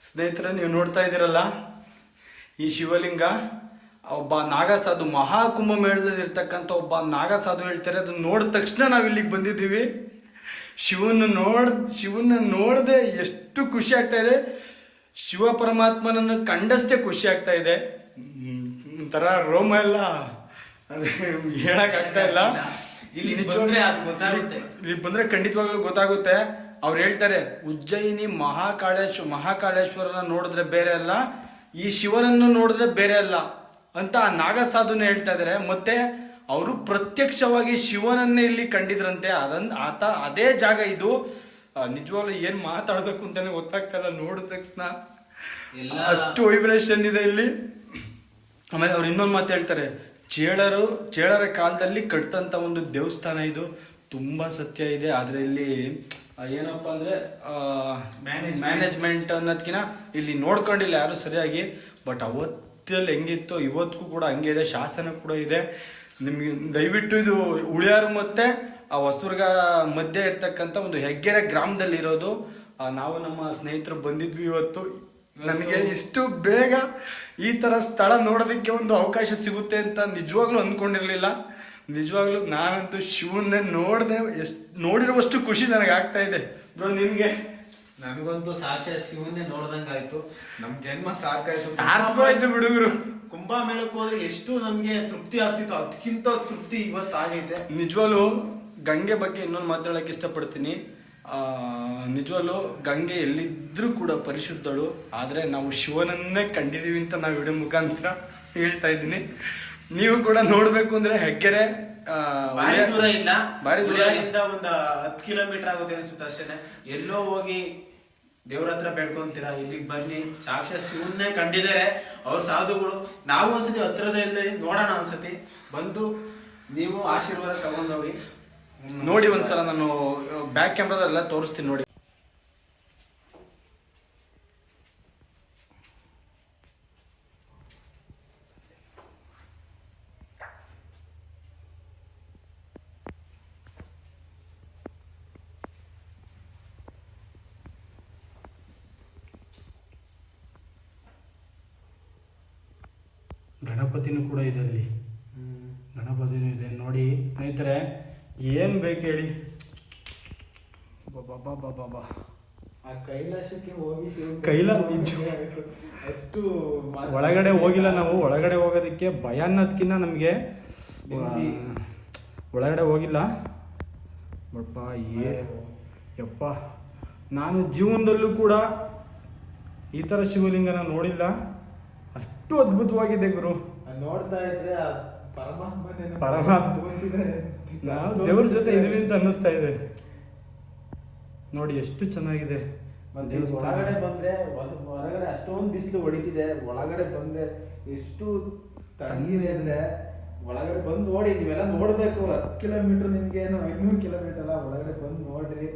ಸ್ನೇಹಿತರೆ ನೀವು ನೋಡ್ತಾ ಇದ್ದೀರಲ್ಲ? ಈ ಶಿವಲಿಂಗ ಒಬ್ಬ ನಾಗಸಾಧು ಮಹಾಕುಂಭ ಮೇಳದಲ್ಲಿ ಇರ್ತಕ್ಕಂಥ ಒಬ್ಬ ನಾಗಸಾಧು ಹೇಳ್ತಾರೆ ಅದನ್ನ ನೋಡಿದ ತಕ್ಷಣ ನಾವು ಇಲ್ಲಿಗೆ ಬಂದಿದ್ದೀವಿ. ಶಿವನ ನೋಡ್ ಶಿವನ ನೋಡದೆ ಎಷ್ಟು ಖುಷಿ ಆಗ್ತಾ ಇದೆ. ಶಿವ ಪರಮಾತ್ಮನನ್ನು ಕಂಡಷ್ಟೇ ಖುಷಿ ಆಗ್ತಾ ಇದೆ. ಒಂಥರ ರೋಮ ಎಲ್ಲ ಅದೇ ಹೇಳಕ್ ಆಗ್ತಾ ಇಲ್ಲ. ಇಲ್ಲಿ ನಿಜವಾಗ್ಲೂ- ಬಂದ್ರೆ ಅದು ಗೊತ್ತಾಗುತ್ತೆ. ಇಲ್ಲಿ ಬಂದ್ರೆ ಖಂಡಿತವಾಗ್ಲೂ ಗೊತ್ತಾಗುತ್ತೆ. ಅವ್ರು ಹೇಳ್ತಾರೆ ಉಜ್ಜಯಿನಿ ಮಹಾಕಾಳೇಶ್ವ ಮಹಾಕಾಳೇಶ್ವರನ ನೋಡಿದ್ರೆ ಬೇರೆ ಅಲ್ಲ ಈ ಶಿವನನ್ನು ನೋಡಿದ್ರೆ ಬೇರೆ ಅಲ್ಲ ಅಂತ ಆ ನಾಗಸಾಧುನ ಹೇಳ್ತಾ ಇದಾರೆ. ಮತ್ತೆ ಅವರು ಪ್ರತ್ಯಕ್ಷವಾಗಿ ಶಿವನನ್ನೇ ಇಲ್ಲಿ ಕಂಡಿದ್ರಂತೆ. ಅದನ್ ಆತ ಅದೇ ಜಾಗ ಇದು. ನಿಜವಾಗ್ಲು ಏನ್ ಮಾತಾಡ್ಬೇಕು ಅಂತಾನೆ ಗೊತ್ತಾಗ್ತಾ ಇಲ್ಲ. ನೋಡಿದ ತಕ್ಷಣ ಅಷ್ಟು ವೈಬ್ರೇಷನ್ ಇದೆ ಇಲ್ಲಿ. ಆಮೇಲೆ ಅವ್ರು ಇನ್ನೊಂದು ಮಾತು ಹೇಳ್ತಾರೆ ಚೇಳರು ಚೇಳರ ಕಾಲದಲ್ಲಿ ಕಟ್ಟಂತ ಒಂದು ದೇವಸ್ಥಾನ ಇದು. ತುಂಬಾ ಸತ್ಯ ಇದೆ. ಆದ್ರೆ ಇಲ್ಲಿ ಏನಪ್ಪ ಅಂದ್ರೆ. ಮ್ಯಾನೇಜ್ಮೆಂಟ್ ಅನ್ನೋದ್ಕಿನ ಇಲ್ಲಿ ನೋಡ್ಕೊಂಡಿಲ್ಲ ಯಾರು ಸರಿಯಾಗಿ ಬಟ್ ಅವತ್ತಲ್ಲಿ ಹೆಂಗಿತ್ತು, ಇವತ್ತಿಗೂ ಕೂಡ ಹಂಗೆ ಇದೆ, ಶಾಸನ ಕೂಡ ಇದೆ. ನಿಮ್ಗೆ ದಯವಿಟ್ಟು ಇದು ಉಳಿಯಾರು ಮತ್ತೆ ಆ ಹೊಸದುರ್ಗ ಮಧ್ಯೆ ಇರ್ತಕ್ಕಂಥ ಒಂದು ಹೆಗ್ಗೆರೆ ಗ್ರಾಮದಲ್ಲಿ ಇರೋದು. ನಾವು ನಮ್ಮ ಸ್ನೇಹಿತರು ಬಂದಿದ್ವಿ ಇವತ್ತು. ನನಗೆ ಇಷ್ಟು ಬೇಗ ಈ ತರ ಸ್ಥಳ ನೋಡೋದಕ್ಕೆ ಒಂದು ಅವಕಾಶ ಸಿಗುತ್ತೆ ಅಂತ ನಿಜವಾಗ್ಲೂ ಅನ್ಕೊಂಡಿರ್ಲಿಲ್ಲ. ನಿಜವಾಗ್ಲೂ ನಾನಂತೂ ಶಿವನ್ನೇ ನೋಡ್ದೆ ಎಷ್ಟು ನೋಡಿರುವಷ್ಟು ಖುಷಿ ನನಗೆ ಆಗ್ತಾ ಇದೆ. ಬ್ರೋ ನಿಮ್ಗೆ? ನನಗಂತೂ ಸಾಕ್ಷಾತ್ ಶಿವನ್ನೇ ನೋಡ್ದಂಗಾಯ್ತು ನಮ್ ಜನ್ಮ ಸಾಕಾಯ್ತು ಸಾರ್ಥಕವಾಯ್ತು ಬಿಡುಗರು ಕುಂಭಮೇಳಕ್ಕೆ ಹೋದ್ರೆ ಎಷ್ಟು ನಮ್ಗೆ ತೃಪ್ತಿ ಆಗ್ತಿತ್ತು. ಅದಕ್ಕಿಂತ ತೃಪ್ತಿ ಇವತ್ತು ಆಗೈತೆ. ನಿಜವಾಗ್ಲೂ ಗಂಗೆ ಬಗ್ಗೆ ಇನ್ನೊಂದು ಮಾತಾಡಕ್ಕೆ ಇಷ್ಟಪಡ್ತೀನಿ. ಆ, ನಿಜವಾಗ್ಲೂ ಗಂಗೆ ಎಲ್ಲಿದ್ರೂ ಕೂಡ ಪರಿಶುದ್ಧಳು. ಆದರೆ ನಾವು ಶಿವನನ್ನೇ ಕಂಡಿದೀವಿ ಅಂತ ನಾವು ವಿಡಿಯೋ ಮುಖಾಂತರ ಹೇಳ್ತಾ ಇದ್ದೀನಿ. ನೀವು ಕೂಡ ನೋಡ್ಬೇಕು ಅಂದ್ರೆ ಹೆಗ್ಗೆರೆ ಭಾರಿ ದೂರ ಇಲ್ಲ. ಭಾರಿ ದೂರ ಒಂದು ಹತ್ತು ಕಿಲೋಮೀಟರ್ ಆಗುತ್ತೆ ಅನ್ಸುತ್ತೆ ಅಷ್ಟೇನೆ. ಎಲ್ಲೋ ಹೋಗಿ ದೇವ್ರ ಹತ್ರ ಬೇಡ್ಕೊಂತೀರಾ ಇಲ್ಲಿಗೆ ಬನ್ನಿ ಸಾಕ್ಷಾತ್ ಶಿವನ್ನೇ ಕಂಡಿದ್ದಾರೆ. ಅವ್ರ ಸಾಧುಗಳು ನಾವು ಒಂದ್ಸತಿ ಹತ್ರದಲ್ಲಿ ನೋಡೋಣ ಅನ್ಸತಿ ಬಂದು ನೀವು ಆಶೀರ್ವಾದ ತಗೊಂಡೋಗಿ. ನೋಡಿ ಒಂದ್ಸಲ ನಾನು ಬ್ಯಾಕ್ ಕ್ಯಾಮ್ರಾದಲ್ಲ ತೋರಿಸ್ತೀನಿ ನೋಡಿ. ಗಣಪತಿನೂ ಕೂಡ ಇದೆ ಅಲ್ಲಿ. ಗಣಪತಿನೂ ಇದೆ. ನೋಡಿ ಸ್ನೇಹಿತರೆ ಏನ್ ಬೇಕು ಹೇಳಿ? ಬಾಬಾ ಬಾಬಾ ಬಾ ಆ ಕೈಲಾಸಕ್ಕೆ ಹೋಗಿ ಶಿವ ಕೈಲ ನಿಜ. ಅಷ್ಟು ಒಳಗಡೆ ಹೋಗಿಲ್ಲ ನಾವು. ಒಳಗಡೆ ಹೋಗೋದಕ್ಕೆ ಭಯ ಅನ್ನೋದಕ್ಕಿಂತ ನಮಗೆ. ಒಳಗಡೆ ಹೋಗಿಲ್ಲ. ಬಟ್ ಏ ಯಪ್ಪ. ನಾನು ಜೀವನದಲ್ಲೂ ಕೂಡ ಈ ಥರ ಶಿವಲಿಂಗನ ನೋಡಿಲ್ಲ. ಅಷ್ಟು ಅದ್ಭುತವಾಗಿದೆ ಗುರು. ನೋಡ್ತಾ ಇದ್ರೆ ಪರಮಾತ್ಮ. ನಾವು ದೇವ್ರ ಜೊತೆ ಇದೀವಿ ಅಂತ ಅನ್ನಿಸ್ತಾ ಇದೆ. ನೋಡಿ ಎಷ್ಟು ಚೆನ್ನಾಗಿದೆ. ಹೊರಗಡೆ ಬಂದ್ರೆ ಹೊರಗಡೆ ಅಷ್ಟೊಂದು ಬಿಸಿಲು ಹೊಡಿತಿದೆ. ಒಳಗಡೆ ಬಂದ್ರೆ ಎಷ್ಟು ತಣ್ಣಗಿದೆ ಅಂದ್ರೆ ಒಳಗಡೆ ಬಂದು ನೋಡಿ ನೀವೆಲ್ಲ ನೋಡ್ಬೇಕು. ಹತ್ತು ಕಿಲೋಮೀಟರ್ ನಿಮ್ಗೆ ಏನು ಐನೂರು ಕಿಲೋಮೀಟರ್ ಅಲ್ಲ. ಒಳಗಡೆ ಬಂದು ನೋಡ್ರಿ.